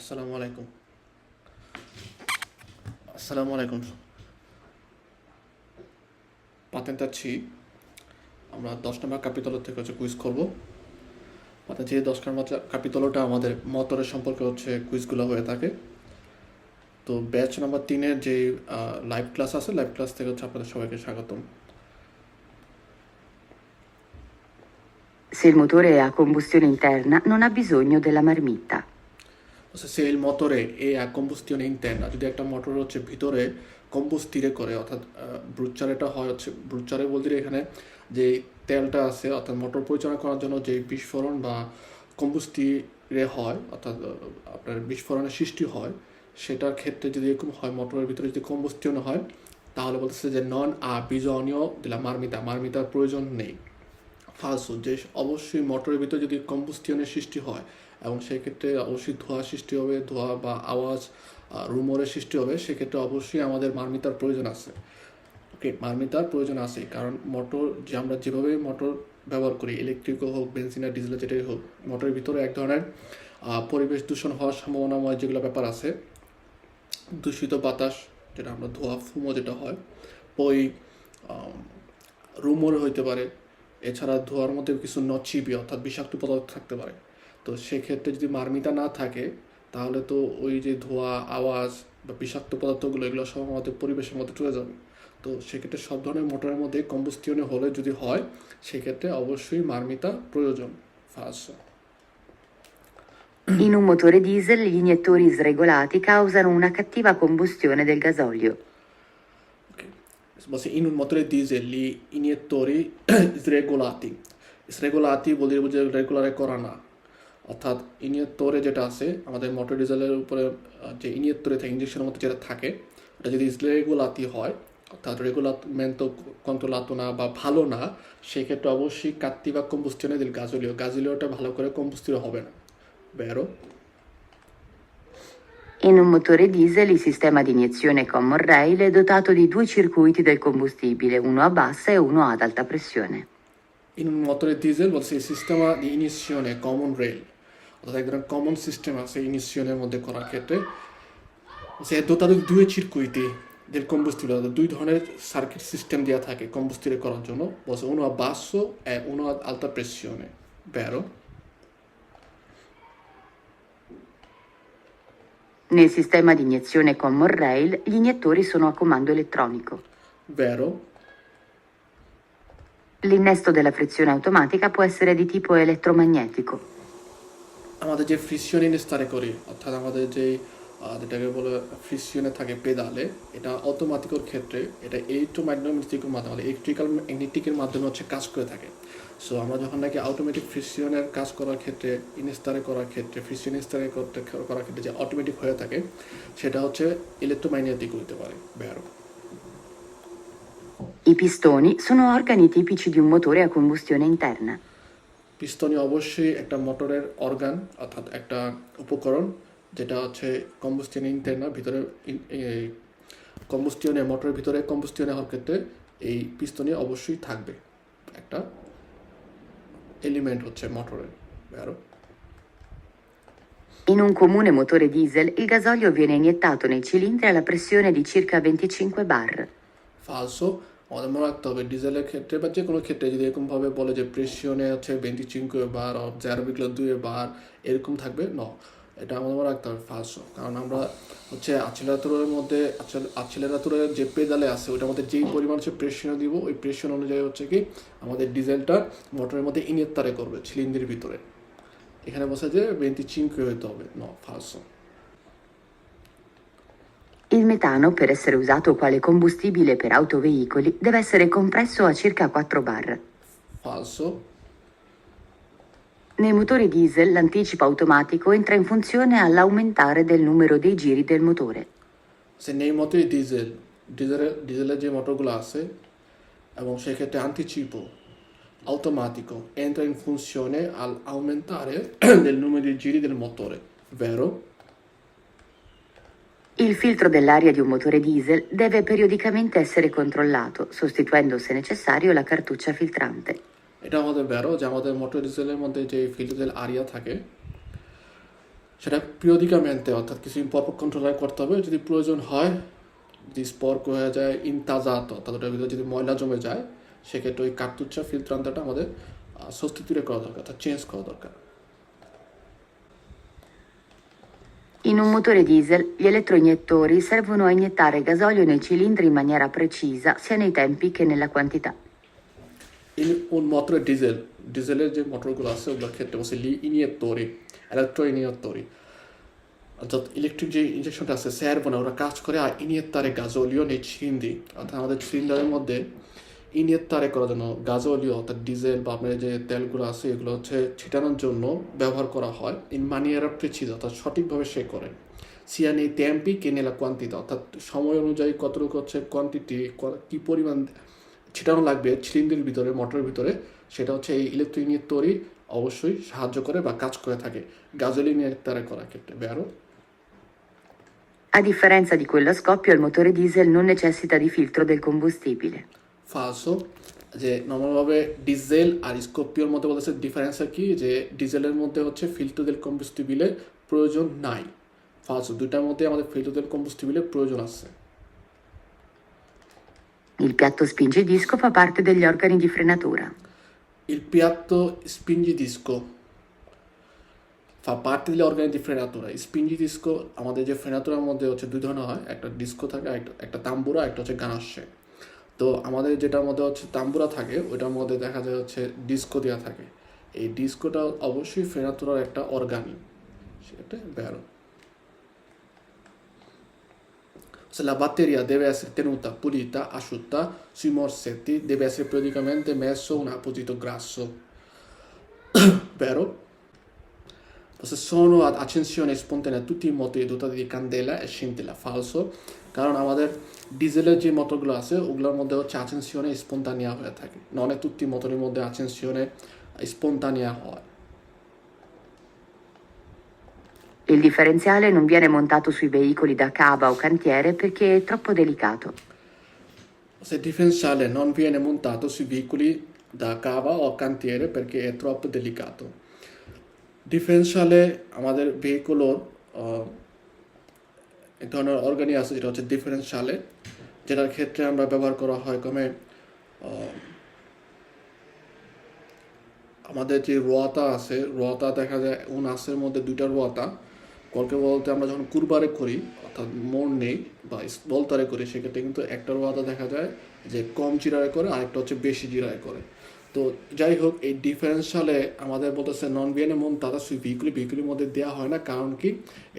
আসসালামু আলাইকুম। আসসালামু আলাইকুম। পাতেন্টাচ্ছি আমরা দশ নম্বর থেকে হচ্ছে কুইজ করব। দশ নম্বর কাপিতলটা আমাদের মতরের সম্পর্কে হচ্ছে কুইজগুলো হয়ে থাকে। তো ব্যাচ নাম্বার তিনের যে লাইভ ক্লাস আছে লাইভ ক্লাস থেকে হচ্ছে আপনাদের সবাইকে স্বাগতম। Se il motore è a combustione interna, non ha bisogno della marmitta. সেল মোটরে এই কম্বুস্টিয়ন ইন্টারনা যদি একটা মোটর হচ্ছে ভিতরে কম্বুস্টিরে করে, অর্থাৎ ব্রুচারেটা হয় হচ্ছে ব্রুচারে বলতে এখানে যে তেলটা আছে, অর্থাৎ মোটর পরিচালনা করার জন্য যে বিস্ফোরণ বা কম্বুস্টিরে হয়, অর্থাৎ আপনার বিস্ফোরণের সৃষ্টি হয়, সেটার ক্ষেত্রে যদি এরকম হয় মোটরের ভিতরে যদি কম্বুস্টিয়ন হয়, তাহলে বলতেছে যে নন আ বিজনীয় দিলা মার্মিতা মার্মিতার প্রয়োজন নেই। ফালসু যে অবশ্যই মোটরের ভিতরে যদি কম্বুস্টিয়নের সৃষ্টি হয় এবং সেক্ষেত্রে অবশ্যই ধোঁয়া সৃষ্টি হবে, ধোঁয়া বা আওয়াজ রুমরের সৃষ্টি হবে, সেক্ষেত্রে অবশ্যই আমাদের মার্মিতার প্রয়োজন আছে। ওকে, মার্মিতার প্রয়োজন আছে, কারণ মোটর যে আমরা যেভাবে মোটর ব্যবহার করি ইলেকট্রিকও হোক, বেনজিন আর ডিজেল যেটাই হোক, মোটরের ভিতরে এক ধরনের পরিবেশ দূষণ হওয়ার সম্ভাবনাময় যেগুলো ব্যাপার আছে, দূষিত বাতাস, যেটা আমরা ধোঁয়া, ফুমো যেটা হয় ওই রুমর হইতে পারে, এছাড়া ধোঁয়ার মধ্যে কিছু নচিবি অর্থাৎ বিষাক্ত পদার্থ থাকতে পারে। তো সেক্ষেত্রে যদি মার্মিতা না থাকে তাহলে তো ওই যে ধোঁয়া আওয়াজ বা বিষাক্ত পদার্থগুলো এগুলো সব আমাদের পরিবেশের মধ্যে চলে যাবে। তো সেক্ষেত্রে সব ধরনের মোটরের মধ্যে কম্বুস্টিয়নে হলে যদি হয় সেক্ষেত্রে অবশ্যই মার্মিতা প্রয়োজন। First. In un motore diesel gli iniettori sregolati causano una cattiva combustione del gasolio. বলছে ইন মোটরে ডিজেল লি ইনিয়েত্তরি রেগুলাতি রেগুলাতি বলতে বুঝে রেগুলারে করা না অর্থাৎ ইনিয়েত্তরে যেটা আছে আমাদের মোটর ডিজেলের উপরে যে ইনিয়েত্তরে থাকে ইঞ্জেকশনের মধ্যে যেটা থাকে ওটা যদি রেগুলাতি হয় অর্থাৎ রেগুলামেন্টো কন্ট্রোলাতো না বা ভালো না সেক্ষেত্রে অবশ্যই কাত্তি বা কম্বুস্টিনে দিল গাজলীয় গাজলীয়টা ভালো করে কম্বুস্টির হবে না বেরো In un motore diesel il sistema di iniezione common rail è dotato di due circuiti del combustibile, uno a bassa e uno ad alta pressione. in un motore diesel এই সিস্টেমা di inizione common rail অর্থাৎ এক ধরনের common system আছে ইনিশিয়নের মধ্যে করার ক্ষেত্রে সে dotato di due circuiti del combustibile অর্থাৎ দুই ধরনের সার্কিট সিস্টেম দেওয়া থাকে কম্বুস্টিরে করার জন্য বলছে uno a basso e uno ad alta pressione vero Nel sistema di iniezione common rail gli iniettori sono a comando elettronico. vero L'innesto della frizione automatica può essere di tipo elettromagnetico. আমাদের যে ফ্রিসিয়ন ইনস্টারে করি, অর্থাৎ আমাদের যে যেটাকে বলে ফ্রিসিয়নে থাকে পেদালে, এটা অটোমেটিকের ক্ষেত্রে এটা ইলেকট্রোম্যাগনেটিকের মাধ্যমে ইলেকট্রিক্যাল ম্যাগনেটিকের মাধ্যমে হচ্ছে কাজ করে থাকে সো আমরা যখন নাকি অটোমেটিক ফ্রিসিয়নের কাজ করার ক্ষেত্রে ইনস্টারে করার ক্ষেত্রে ফ্রিসিয়ন করতে, করার ক্ষেত্রে যে অটোমেটিক হয়ে থাকে, সেটা হচ্ছে ইলেকট্রোম্যাগনেটিক হইতে পারে বেরো I pistoni sono organi tipici di un motore a combustione interna. পিস্তনি অবশ্যই একটা মোটরের অর্গান অর্থাৎ একটা উপকরণ যেটা হচ্ছে কম্বুস্টিয়ন ইন্টারনা ভিতরে কম্বুস্টিয়নে মোটরের ভিতরে কম্বুস্টিয়নে হওয়ার ক্ষেত্রে এই পিস্তনি অবশ্যই থাকবে। একটা এলিমেন্ট হচ্ছে মোটরের আরও। In un comune motore diesel il gasolio viene iniettato nei cilindri alla pressione di circa 25 bar. ফালসো আমাদের মনে রাখতে হবে, ডিজেলের ক্ষেত্রে বা যে কোনো ক্ষেত্রে যদি এরকমভাবে বলে যে প্রেশনে হচ্ছে বেন্টি চিঙ্কুয়ে বার জারো বিকলো দুয়ে বার এরকম থাকবে? ন। এটা আমাদের মনে রাখতে হবে ফালসো কারণ আমরা হচ্ছে আছিলাতুরের মধ্যে আছিলাতুরের যে পেদালে আছে ওটার মধ্যে যেই পরিমাণ হচ্ছে প্রেশনে দিব, ওই প্রেশন অনুযায়ী হচ্ছে কি আমাদের ডিজেলটা মোটরের মধ্যে ইনিয়েত্তারে করবে ছিলিন্দির ভিতরে। এখানে বসে যে বেন্টি চিঙ্কুয়ে হইতে হবে। ন ফালসো Il metano, per essere usato quale combustibile per autoveicoli, deve essere compresso a circa 4 bar. ফালসো Nei motori diesel l'anticipo automatico entra in funzione all'aumentare del numero dei giri del motore. সে নেই মতোই ডিজেল ডিজেলের ডিজেলের যে মোটরগুলো আছে এবং সেক্ষেত্রে anticipo automatico entra in funzione al aumentare del numero di giri del motore vero Il filtro dell'aria di un motore diesel deve periodicamente essere controllato, sostituendo se necessario la cartuccia filtrante. এটা আমাদের বেরো যে আমাদের motor ডিজেলের মধ্যে যে filter area থাকে সেটা পিরিয়ডিকামেন্টে অর্থাৎ কিছু ইম্পরপর কন্ট্রোলার করতে হবে যদি প্রয়োজন হয় যদি স্পর্ক হয়ে যায় ইনতাজাত অর্থাৎ ওটার ভিতরে যদি ময়লা জমে যায় সেক্ষেত্রে ওই কার্তুচ্ছা ফিল্টারটা আমাদের সস্তিতুরে করা দরকার অর্থাৎ চেঞ্জ করা দরকার In un motore diesel gli elettroiniettori servono a iniettare gasolio nei cilindri in maniera precisa sia nei tempi che nella quantità. In un motore diesel ডিজেলের যে মোটরগুলো আছে ওগুলোর ক্ষেত্রে বলছে লি ইনিয়েত্তরি ইলেকট্রো ইনিয়েত্তরি অর্থাৎ ইলেকট্রিক যে ইঞ্জেকশনটা আছে স্যারবো না ওরা কাজ করে আর ইনিয়েত্তারে গাজলীয় নেই ছিন্দি অর্থাৎ আমাদের সিলিন্ডারের মধ্যে ইনিয়েত্তারে করার জন্য গাজলীয় অর্থাৎ ডিজেল বা আপনার যে তেলগুলো আছে এগুলো হচ্ছে ছিটানোর জন্য ব্যবহার করা হয় ইন মানিয়ারা প্রেচিজ অর্থাৎ সঠিকভাবে সে করে। সিয়ানি টেম্পি কেনেলা কোয়ান্টিটি অর্থাৎ সময় অনুযায়ী কতটুকু হচ্ছে কোয়ান্টিটি কী পরিমাণ ছিটানো লাগবে সিলিন্ডারের ভিতরে মোটরের ভিতরে সেটা হচ্ছে এই ইলেকট্রিক তৈরি অবশ্যই সাহায্য করে বা কাজ করে থাকে। গাজলিন তারা করার ক্ষেত্রে বেরো A differenza di quello a scoppio, il motore diesel non necessita di filtro del combustibile. ফালসো যে নর্মালভাবে ডিজেল আর স্কোপিওর মধ্যে বলতেছে ডিফারেন্স আর কি? যে ডিজেলের মধ্যে হচ্ছে ফিল্টার del কম্বুস্টিবিলে প্রয়োজন নাই। ফালসো দুইটার মধ্যে আমাদের ফিল্টার del কম্বুস্টিবিলে প্রয়োজন আছে। Il piatto spingidisco fa parte degli organi di frenatura. Il piatto spingidisco fa parte degli organi di frenatura. Spingidisco আমাদের যে ফ্রেনাতুরার মধ্যে হচ্ছে দুই ধরনের হয়। একটা ডিস্কো থাকে একটা তাম্বুরা একটা হচ্ছে গানাশে তো আমাদের যেটার মধ্যে হচ্ছে তাম্বুরা থাকে, ওইটার মধ্যে দেখা যায় হচ্ছে ডিস্কো দেওয়া থাকে। এই ডিস্কোটা অবশ্যই ফেরা তোলার একটা অর্গানিক সেটা ব্যার সেলা বাতেরিয়া দেবে আসে তেনুতা, পুলিতা, আসুতা সুইমর সেতি দেবে আসে প্রদিকমেন্টে মেসো না পুজিত গ্রাস্য barrow. Se sono ad accensione spontanea tutti i motori dotati di candela e scintilla, falso. কারণ আমাদের ডিজেলের যে মোটরগুলো আছে ওগুলোর মধ্যে হচ্ছে আচেনসিওনে স্পন্টানিয়া হয়ে থাকে ননে তুত্তি মোটরের মধ্যে আচেনসিওনে স্পন্টানিয়া হয় Il differenziale non viene montato sui veicoli da cava o cantiere perché è troppo delicato. Se il differenziale non viene montato sui veicoli da cava o cantiere perché è troppo delicato. ডিফারেন্সিয়ালে আমাদের ভেহিকুলোর এক ধরনের অর্গানি আছে যেটা হচ্ছে ডিফারেন্সিয়ালে যেটার ক্ষেত্রে আমরা ব্যবহার করা হয় কমে আমাদের যে রোয়াতা আছে, রোয়াতা দেখা যায় উন উনাসের মধ্যে দুইটা রোয়াতা। কলকে বলতে আমরা যখন কুরবারে করি, অর্থাৎ মোড় নেই বা বলতারে করি, সেক্ষেত্রে কিন্তু একটা রোয়াতা দেখা যায় যে কম জিরায় করে, আরেকটা হচ্ছে বেশি জিরায় করে। তো যাই হোক, এই ডিফারেন্সিয়ালে আমাদের বলতেছে নন বিএনএ মন তারা সুই ভিকুলি ভিকুলির মধ্যে দেওয়া হয় না, কারণ কি?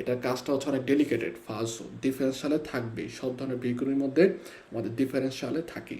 এটার কাজটা হচ্ছে অনেক ডেলিকেটেড ফার্স্ট ডিফারেন্সিয়ালে থাকবে সব ধরনের ভিকুলির মধ্যে আমাদের ডিফারেন্সিয়ালে থাকি